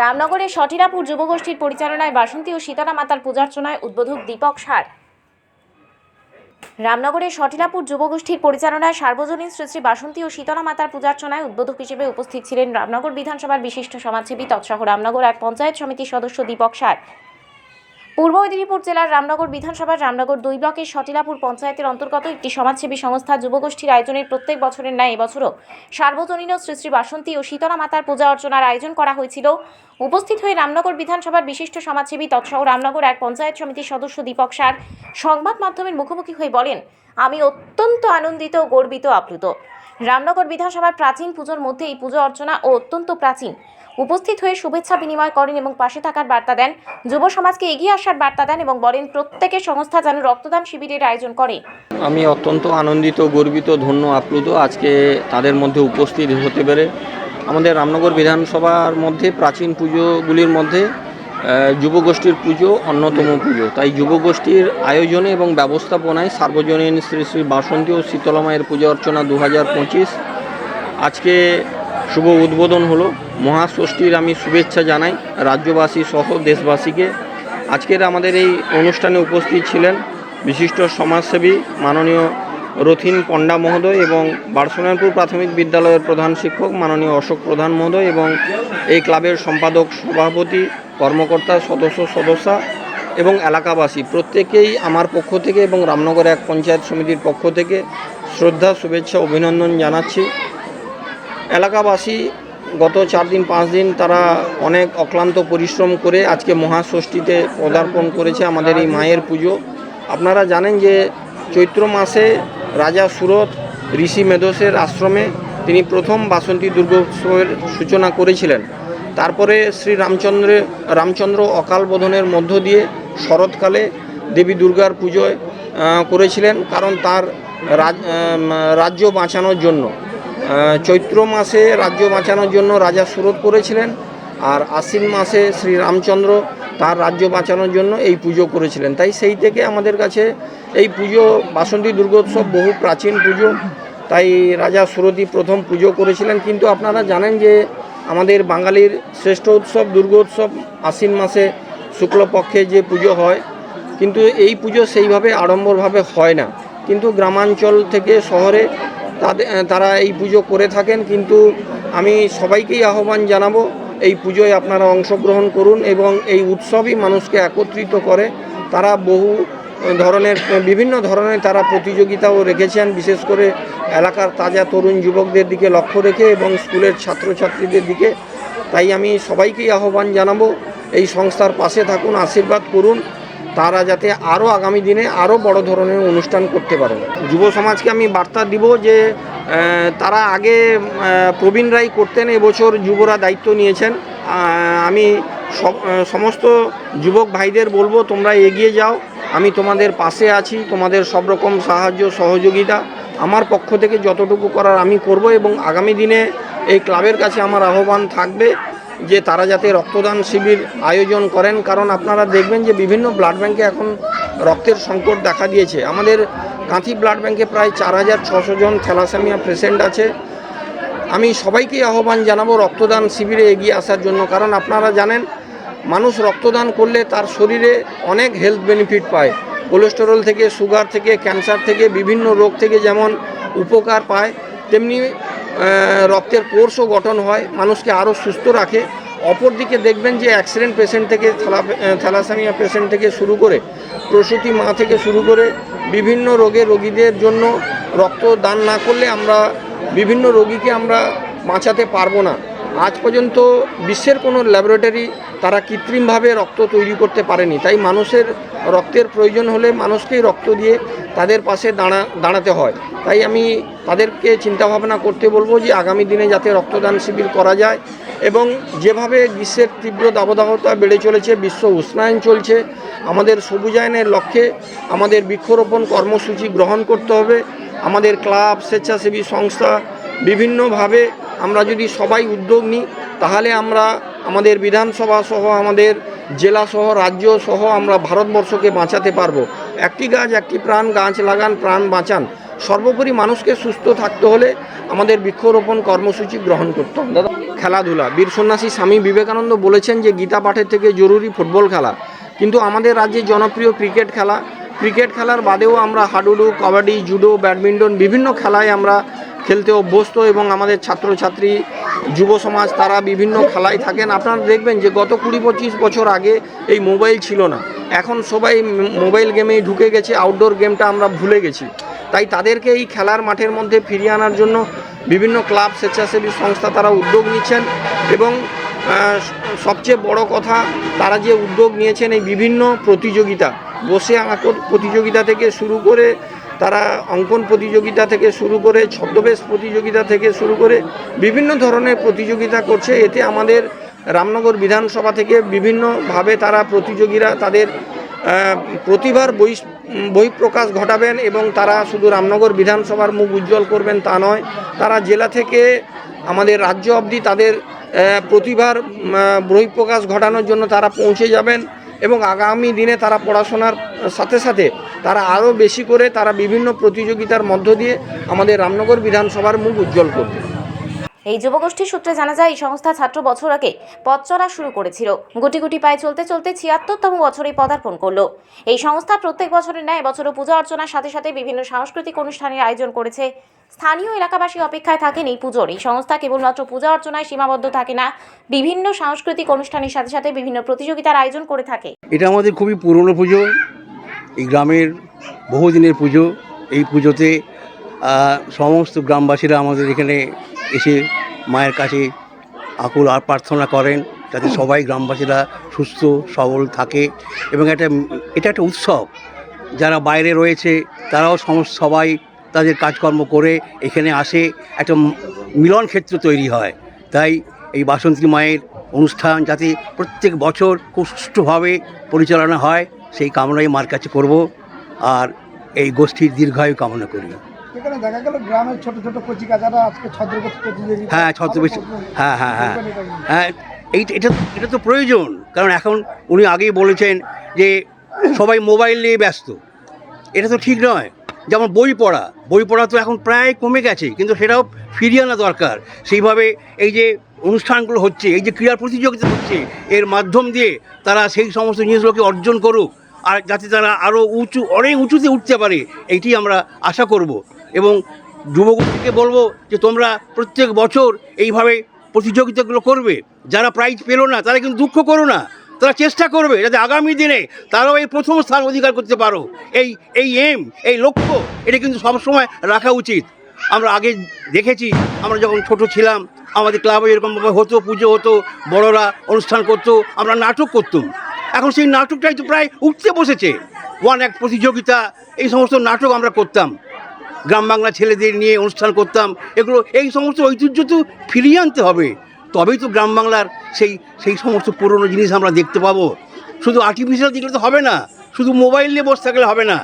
রামনগরের সটিরাপুর যুবগোষ্ঠীর পরিচালনায় বাসন্তী ও সীতারা মাতার পূজার্চনায় উদ্বোধক দীপক সার। রামনগরের সটিলাপুর যুবগোষ্ঠীর পরিচালনায় সার্বজনীন শ্রী শ্রী বাসন্তী ও শীতলা মাতার পূজার্চনায় উদ্বোধক হিসেবে উপস্থিত ছিলেন রামনগর বিধানসভার বিশিষ্ট সমাজসেবী তৎসহ রামনগর এক পঞ্চায়েত সমিতির সদস্য দীপক সার। পূর্ব মেদিনীপুর জেলার রামনগর বিধানসভার রামনগর দুই ব্লকের সটিলাপুর পঞ্চায়েতের অন্তর্গত একটি সমাজসেবী সংস্থা যুবগোষ্ঠীর আয়োজনের প্রত্যেক বছরের ন্যায় এবছরও সার্বজনীন শ্রী শ্রী বাসন্তী ও শীতলা মাতার পূজা অর্চনার আয়োজন করা হয়েছিল। উপস্থিত হয়ে রামনগর বিধানসভার বিশিষ্ট সমাজসেবী তৎসহ রামনগর এক পঞ্চায়েত সমিতির সদস্য দীপক সার সংবাদ মাধ্যমের মুখোমুখি হয়ে বলেন, আমি অত্যন্ত আনন্দিত ও গর্বিত আপ্লুত। রামনগর বিধানসভার প্রাচীন পুজোর মধ্যে এই পুজো অর্চনা ও অত্যন্ত প্রাচীন। উপস্থিত হয়ে শুভেচ্ছা বিনিময় করেন এবং পাশে থাকার বার্তা দেন, যুব সমাজকে এগিয়ে আসার বার্তা দেন এবং বলেন, প্রত্যেকের সংস্থা যেন রক্তদান শিবিরের আয়োজন করে। আমি অত্যন্ত আনন্দিত, গর্বিত, ধন্য, আপ্লুত আজকে তাদের মধ্যে উপস্থিত হতে পেরে। আমাদের রামনগর বিধানসভার মধ্যে প্রাচীন পুজোগুলির মধ্যে যুবগোষ্ঠীর পুজো অন্যতম পুজো। তাই যুবগোষ্ঠীর আয়োজনে এবং ব্যবস্থাপনায় সার্বজনীন শ্রী শ্রী বাসন্তী ও শীতলামায়ের পূজা অর্চনা দু হাজার পঁচিশ আজকে শুভ উদ্বোধন হলো। মহাষষ্ঠীর আমি শুভেচ্ছা জানাই রাজ্যবাসী সহ দেশবাসীকে। আজকের আমাদের এই অনুষ্ঠানে উপস্থিত ছিলেন বিশিষ্ট সমাজসেবী মাননীয় রথিন পণ্ডা মহোদয় এবং বারসনায়পুর প্রাথমিক বিদ্যালয়ের প্রধান শিক্ষক মাননীয় অশোক প্রধান মহোদয় এবং এই ক্লাবের সম্পাদক সভাপতি কর্মকর্তা, সদস্য, সদস্যা এবং এলাকাবাসী প্রত্যেকেই আমার পক্ষ থেকে এবং রামনগর এক পঞ্চায়েত সমিতির পক্ষ থেকে শ্রদ্ধা, শুভেচ্ছা, অভিনন্দন জানাচ্ছি। এলাকাবাসী গত চার দিন, পাঁচ দিন তারা অনেক অক্লান্ত পরিশ্রম করে আজকে মহাষষ্ঠীতে পদার্পণ করেছে আমাদের এই মায়ের পুজো। আপনারা জানেন যে চৈত্র মাসে রাজা সুরত ঋষি মেধসের আশ্রমে তিনি প্রথম বাসন্তী দুর্গোৎসবের সূচনা করেছিলেন। তারপরে শ্রী রামচন্দ্রের রামচন্দ্র অকাল বোধনের মধ্য দিয়ে শরৎকালে দেবী দুর্গার পুজোয় করেছিলেন, কারণ তার রাজ্য বাঁচানোর জন্য। চৈত্র মাসে রাজ্য বাঁচানোর জন্য রাজা সুরত করেছিলেন, আর আশ্বিন মাসে শ্রী রামচন্দ্র তার রাজ্য বাঁচানোর জন্য এই পুজো করেছিলেন। তাই সেই থেকে আমাদের কাছে এই পুজো, বাসন্তী দুর্গোৎসব বহু প্রাচীন পুজো, তাই রাজা সুরতি প্রথম পুজো করেছিলেন। কিন্তু আপনারা জানেন যে আমাদের বাঙালির শ্রেষ্ঠ উৎসব দুর্গোৎসব আশ্বিন মাসে শুক্লপক্ষে যে পুজো হয়, কিন্তু এই পুজো সেইভাবে আড়ম্বরভাবে হয় না। কিন্তু গ্রামাঞ্চল থেকে শহরে তাদের তারা এই পুজো করে থাকেন, কিন্তু আমি সবাইকেই আহ্বান জানাব, এই পুজোয় আপনারা অংশগ্রহণ করুন এবং এই উৎসবই মানুষকে একত্রিত করে, তারা বহু ধরনের, বিভিন্ন ধরনের তারা প্রতিযোগিতাও রেখেছেন, বিশেষ করে এলাকার তাজা তরুণ যুবকদের দিকে লক্ষ্য রেখে এবং স্কুলের ছাত্রছাত্রীদের দিকে। তাই আমি সবাইকেই আহ্বান জানাব, এই সংস্থার পাশে থাকুন, আশীর্বাদ করুন, তারা যাতে আরও আগামী দিনে আরও বড় ধরনের অনুষ্ঠান করতে পারে। যুব সমাজকে আমি বার্তা দিব যে তারা আগে প্রবীণ রায় করতেন, এবছর যুবরা দায়িত্ব নিয়েছেন। আমি সমস্ত যুবক ভাইদের বলব, তোমরা এগিয়ে যাও আমি তোমাদের পাশে আছি, তোমাদের সব রকম সাহায্য, সহযোগিতা। আমার পক্ষ থেকে যতটুকু করার আমি করব এবং আগামী দিনে এই ক্লাবের কাছে আমার আহ্বান থাকবে যে তারা যাতে রক্তদান শিবির আয়োজন করেন। কারণ আপনারা দেখবেন যে বিভিন্ন ব্লাড ব্যাংকে এখন রক্তের সংকট দেখা দিয়েছে। আমাদের কাঁথি ব্লাড ব্যাংকে প্রায় চার হাজার ছশো জন থ্যালাসেমিয়া পেশেন্ট আছে। আমি সবাইকেই আহ্বান জানাব রক্তদান শিবিরে এগিয়ে আসার জন্য। কারণ আপনারা জানেন মানুষ রক্তদান করলে তার শরীরে অনেক হেলথ বেনিফিট পায়। কোলেস্টেরল থেকে সুগার থেকে ক্যান্সার থেকে, বিভিন্ন রোগ থেকে যেমন উপকার পায়, তেমনি রক্তের কোর্সও গঠন হয়, মানুষকে আরও সুস্থ রাখে। অপরদিকে দেখবেন যে অ্যাক্সিডেন্ট পেশেন্ট থেকে থ্যালাসামিয়া পেশেন্ট থেকে শুরু করে, প্রসূতি মা থেকে শুরু করে বিভিন্ন রোগে রোগীদের জন্য রক্ত দান না করলে আমরা বিভিন্ন রোগীকে আমরা বাঁচাতে পারব না। আজ পর্যন্ত বিশ্বের কোনো ল্যাবরেটরি তারা কৃত্রিমভাবে রক্ত তৈরি করতে পারেনি। তাই মানুষের রক্তের প্রয়োজন হলে মানুষকেই রক্ত দিয়ে তাদের পাশে দাঁড়া, দাঁড়াতে হয়। তাই আমি তাদেরকে চিন্তাভাবনা করতে বলব যে আগামী দিনে যাতে রক্তদান শিবির করা যায় এবং যেভাবে গ্রীষ্মের তীব্র দাবদাহতা বেড়ে চলেছে, বিশ্ব উষ্ণায়ন চলছে, আমাদের সবুজায়নের লক্ষ্যে আমাদের বৃক্ষরোপণ কর্মসূচি গ্রহণ করতে হবে, আমাদের ক্লাব, স্বেচ্ছাসেবী সংস্থা বিভিন্নভাবে আমরা যদি সবাই উদ্যোগ নিই, তাহলে আমরা আমাদের বিধানসভা সহ, আমাদের জেলা সহ, রাজ্য সহ আমরা ভারতবর্ষকে বাঁচাতে পারব। একটি গাছ, একটি প্রাণ, গাছ লাগান, প্রাণ বাঁচান। সর্বোপরি মানুষকে সুস্থ থাকতে হলে আমাদের বৃক্ষরোপণ কর্মসূচি গ্রহণ করতে হবে। দাদা, খেলাধুলা। বীর সন্ন্যাসী স্বামী বিবেকানন্দ বলেছেন যে গীতা পাঠের থেকে জরুরি ফুটবল খেলা। কিন্তু আমাদের রাজ্যে জনপ্রিয় ক্রিকেট খেলা। ক্রিকেট খেলার বাদেও আমরা হাডুডু, কবাডি, জুডো, ব্যাডমিন্টন বিভিন্ন খেলায় আমরা খেলতে অভ্যস্ত এবং আমাদের ছাত্রছাত্রী, যুব সমাজ, তারা বিভিন্ন খেলায় থাকেন। আপনারা দেখবেন যে গত কুড়ি পঁচিশ বছর আগে এই মোবাইল ছিল না। এখন সবাই মোবাইল গেমেই ঢুকে গেছে আউটডোর গেমটা আমরা ভুলে গেছি। তাই তাদেরকে এই খেলার মাঠের মধ্যে ফিরিয়ে আনার জন্য বিভিন্ন ক্লাব, স্বেচ্ছাসেবী সংস্থা তারা উদ্যোগ নিচ্ছেন এবং সবচেয়ে বড় কথা, তারা যে উদ্যোগ নিয়েছেন এই বিভিন্ন প্রতিযোগিতা, বসে আঁকর প্রতিযোগিতা থেকে শুরু করে তারা অঙ্কন প্রতিযোগিতা থেকে শুরু করে, ছদ্মবেশ প্রতিযোগিতা থেকে শুরু করে বিভিন্ন ধরনের প্রতিযোগিতা করছে। এতে আমাদের রামনগর বিধানসভা থেকে বিভিন্নভাবে তারা প্রতিযোগীরা তাদের প্রতিভার বই, বহিঃপ্রকাশ ঘটাবেন এবং তারা শুধু রামনগর বিধানসভার মুখ উজ্জ্বল করবেন তা নয়, তারা জেলা থেকে আমাদের রাজ্য অবধি তাদের প্রতিভার বহিঃপ্রকাশ ঘটানোর জন্য তারা পৌঁছে যাবেন। এবং আগামী দিনে তারা পড়াশোনার সাথে সাথে তারা আরও বেশি করে তারা বিভিন্ন প্রতিযোগিতার মধ্য দিয়ে আমাদের রামনগর বিধানসভার মুখ উজ্জ্বল করবে। এই যুবগোষ্ঠীর সূত্রে জানা যায়, এই সংস্থা ছাত্র বছর আগে পথ চলা শুরু করেছিল। গুটি গুটি পায়ে চলতে চলতে ছিয়াত্তরতম বছরে পদার্পণ করল। এই সংস্থা প্রত্যেক বছরের ন্যায়, এবছরও পূজা অর্চনার সাথে সাথে বিভিন্ন সাংস্কৃতিক অনুষ্ঠানের আয়োজন করেছে স্থানীয় এলাকাবাসী অপেক্ষায় থাকেন এই পুজোর। এই সংস্থা কেবলমাত্র পূজা অর্চনায় সীমাবদ্ধ থাকে না, বিভিন্ন সাংস্কৃতিক অনুষ্ঠানের সাথে সাথে বিভিন্ন প্রতিযোগিতার আয়োজন করে থাকে। এটা আমাদের খুবই পুরনো পুজো, এই গ্রামের বহুদিনের পুজো। এই পুজোতে সমস্ত গ্রামবাসীরা আমাদের এখানে এসে মায়ের কাছে আকুল আর প্রার্থনা করেন, যাতে সবাই গ্রামবাসীরা সুস্থ, সবল থাকে এবং এটা এটা একটা উৎসব। যারা বাইরে রয়েছে, তারাও সবাই তাদের কাজকর্ম করে এখানে আসে একটা মিলন ক্ষেত্র তৈরি হয়। তাই এই বাসন্তী মায়ের অনুষ্ঠান যাতে প্রত্যেক বছর খুব সুষ্ঠুভাবে পরিচালনা হয় সেই কামনাই মার কাছে করব আর এই গোষ্ঠীর দীর্ঘায়ু কামনা করি। এখানে দেখা গেল গ্রামের ছোট ছোট কচি কাচারা আজকে ছদ্রবেশ প্রতিযোগিতা হ্যাঁ ছদ্মবেশ। হ্যাঁ হ্যাঁ হ্যাঁ। হ্যাঁ এই এটা এটা তো প্রয়োজন। কারণ এখন উনি আগেই বলেছেন যে সবাই মোবাইল নিয়ে ব্যস্ত। এটা তো ঠিক নয়। যেমন বই পড়া বই পড়া তো এখন প্রায় কমে গেছে, কিন্তু সেটাও ফিরিয়ে আনা দরকার। সেইভাবে এই যে অনুষ্ঠানগুলো হচ্ছে, এই যে ক্রীড়া প্রতিযোগিতা হচ্ছে, এর মাধ্যম দিয়ে তারা সেই সমস্ত জিনিসগুলোকে অর্জন করুক, আর যাতে তারা আরও উঁচু, অনেক উঁচুতে উঠতে পারে এইটি আমরা আশা করব। এবং যুবগোষ্ঠীকে বলব যে তোমরা প্রত্যেক বছর এইভাবে প্রতিযোগিতাগুলো করবে। যারা প্রাইজ পেল না, তারা কিন্তু দুঃখ করো না। তারা চেষ্টা করবে যাতে আগামী দিনে তারাও এই প্রথম স্থান অধিকার করতে পারো। এই এই এম এই লক্ষ্য, এটা কিন্তু সবসময় রাখা উচিত। আমরা আগে দেখেছি, আমরা যখন ছোট ছিলাম, আমাদের ক্লাবে এরকমভাবে হতো, পুজো হতো, বড়রা অনুষ্ঠান করতো, আমরা নাটক করতাম। এখন সেই নাটকটাই তো প্রায় উঠতে বসেছে। ওয়ান এক প্রতিযোগিতা, এই সমস্ত নাটক আমরা করতাম। গ্রাম বাংলা ছেলেদের নিয়ে অনুষ্ঠান করতাম। এগুলো, এই সমস্ত ঐতিহ্য তো ফিরিয়ে আনতে হবে। তবেই তো গ্রাম বাংলার সেই সেই সমস্ত পুরনো জিনিস আমরা দেখতে পাবো। শুধু আর্টিফিশিয়াল দেখলে তো হবে না শুধু মোবাইল নিয়ে বসে থাকলে হবে না।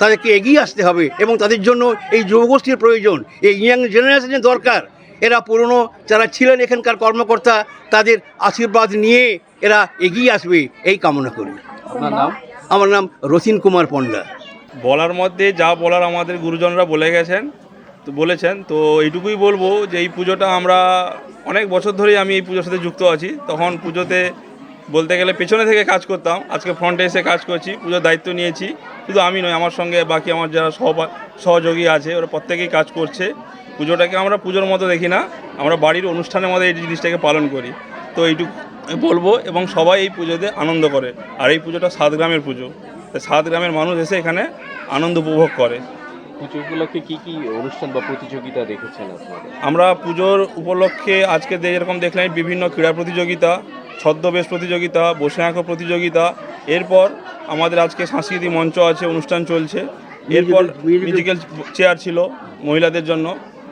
তাদেরকে এগিয়ে আসতে হবে এবং তাদের জন্য এই যুবগোষ্ঠীর প্রয়োজন এই ইয়াং জেনারেশনের দরকার। এরা পুরনো যারা ছিলেন এখানকার কর্মকর্তা তাদের আশীর্বাদ নিয়ে এরা এগিয়ে আসবে এই কামনা করি। আপনার নাম? আমার নাম রথিন কুমার পণ্ডা। বলার মধ্যে যা বলার আমাদের গুরুজনরা বলে গেছেন তো বলেছেন তো এইটুকুই বলব যে এই পুজোটা আমরা অনেক বছর ধরেই আমি এই পুজোর সাথে যুক্ত আছি। তখন পুজোতে বলতে গেলে পেছনে থেকে কাজ করতাম। আজকে ফ্রন্টে এসে কাজ করছি, পুজোর দায়িত্ব নিয়েছি। শুধু আমি নয়, আমার সঙ্গে বাকি আমার যারা সহযোগী আছে, ওরা প্রত্যেকেই কাজ করছে। পুজোটাকে আমরা পুজোর মতো দেখি না, আমরা বাড়ির অনুষ্ঠানের মধ্যে এই জিনিসটাকে পালন করি। তো এইটুকু বলব এবং সবাই এই পুজোতে আনন্দ করে। আর এই পুজোটা সাত গ্রামের পুজো। সাত গ্রামের মানুষ এসে এখানে আনন্দ উপভোগ করে। পুজো উপলক্ষে কি কি অনুষ্ঠান বা প্রতিযোগিতা রেখেছেন আপনারা? আমরা পুজোর উপলক্ষে আজকে যেরকম দেখলেন বিভিন্ন ক্রীড়া প্রতিযোগিতা ছদ্মবেশ প্রতিযোগিতা বসে আঁকো প্রতিযোগিতা এরপর আমাদের আজকে সাংস্কৃতিক মঞ্চ আছে অনুষ্ঠান চলছে। এরপর মিউজিক্যাল চেয়ার ছিল মহিলাদের জন্য।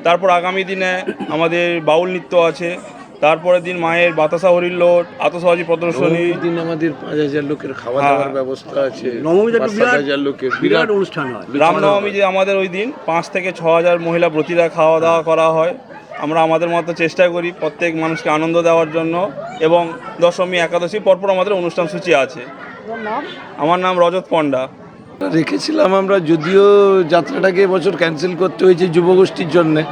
তারপর আগামী দিনে আমাদের বাউল নৃত্য আছে তারপরের দিন মায়ের বাতাসা হরিল্লোট আতসবাজি প্রদর্শনী। দিন আমাদের পাঁচ হাজার লোকের খাওয়া হ্যাঁ। দাওয়ার ব্যবস্থা আছে। নবমীতে বিরাট- হাজার লোকের বিরাট অনুষ্ঠান হয়। রামনবমী যে আমাদের ওই দিন পাঁচ থেকে ছ হাজার মহিলা ব্রতীরা খাওয়া দাওয়া করা হয়। আমরা আমাদের মতো চেষ্টা করি প্রত্যেক মানুষকে আনন্দ দেওয়ার জন্য এবং দশমী একাদশী পরপর আমাদের অনুষ্ঠান সূচি আছে। আমার নাম রজত পণ্ডা। রেখেছিলাম আমরা যদিও যাত্রাটাকে এবছর ক্যান্সেল করতে হয়েছে যুবগোষ্ঠীর জন্যে।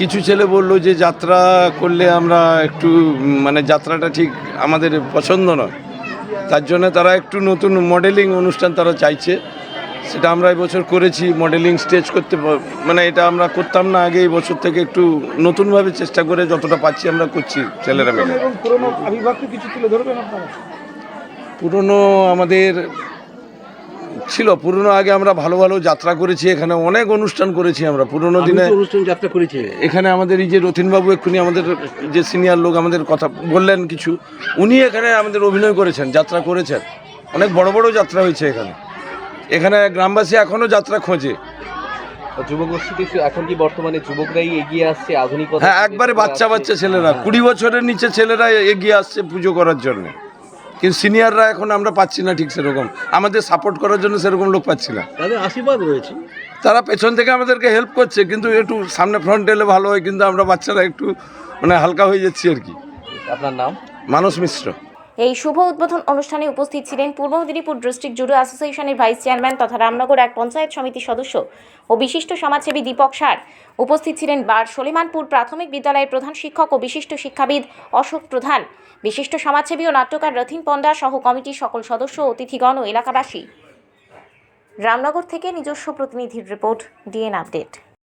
কিছু ছেলে বলল যে যাত্রা করলে আমরা একটু মানে যাত্রাটা ঠিক আমাদের পছন্দ নয়। তার জন্য তারা একটু নতুন মডেলিং অনুষ্ঠান তারা চাইছে। সেটা আমরা এবছর করেছি মডেলিং স্টেজ করতে মানে এটা আমরা করতাম না আগে এই বছর থেকে একটু নতুনভাবে চেষ্টা করে যতটা পাচ্ছি আমরা করছি ছেলেরা মিলে। পুরনো আমাদের ছিল। পুরনো আগে আমরা ভালো ভালো যাত্রা করেছি এখানে অনেক অনুষ্ঠান করেছি আমরা। পুরনো দিনে অনুষ্ঠান যাত্রা করেছি। এখানে আমাদের এই যে রথিনবাবু এক্ষুনি আমাদের যে সিনিয়র লোক আমাদের কথা বললেন কিছু উনি এখানে আমাদের অভিনয় করেছেন যাত্রা করেছেন। অনেক বড় বড় যাত্রা হয়েছে এখানে। এখানে গ্রামবাসী এখনও যাত্রা খোঁজে। যুবগোষ্ঠীতে শু- এখন কি বর্তমানে যুবকরাই এগিয়ে আসছে হ্যাঁ একবারে বাচ্চা বাচ্চা ছেলেরা কুড়ি বছরের নিচে ছেলেরা এগিয়ে আসছে পুজো করার জন্য। কিন্তু সিনিয়ররা এখন আমরা পাচ্ছি না ঠিক সেরকম। আমাদের সাপোর্ট করার জন্য সেরকম লোক পাচ্ছি না। তাদের আশীর্বাদ রয়েছে। তারা পেছন থেকে আমাদেরকে হেল্প করছে কিন্তু একটু সামনে ফ্রন্ট এলে ভালো হয় কিন্তু আমরা বাচ্চারা একটু মানে হালকা হয়ে যাচ্ছি আর কি। আপনার নাম? মানস মিশ্র। এই শুভ উদ্বোধন অনুষ্ঠানে উপস্থিত ছিলেন পূর্ব মেদিনীপুর ডিস্ট্রিক্ট জুডো অ্যাসোসিয়েশনের ভাইস চেয়ারম্যান তথা রামনগর এক পঞ্চায়েত সমিতির সদস্য ও বিশিষ্ট সমাজসেবী দীপক সার। উপস্থিত ছিলেন বার সলিমানপুর প্রাথমিক বিদ্যালয়ের প্রধান শিক্ষক ও বিশিষ্ট শিক্ষাবিদ অশোক প্রধান। বিশিষ্ট সমাজসেবী ও নাট্যকার রথিন পণ্ডা সহ কমিটির সকল সদস্য, অতিথিগণ ও এলাকাবাসী। রামনগর থেকে নিজস্ব প্রতিনিধির রিপোর্ট, ডিএন আপডেট।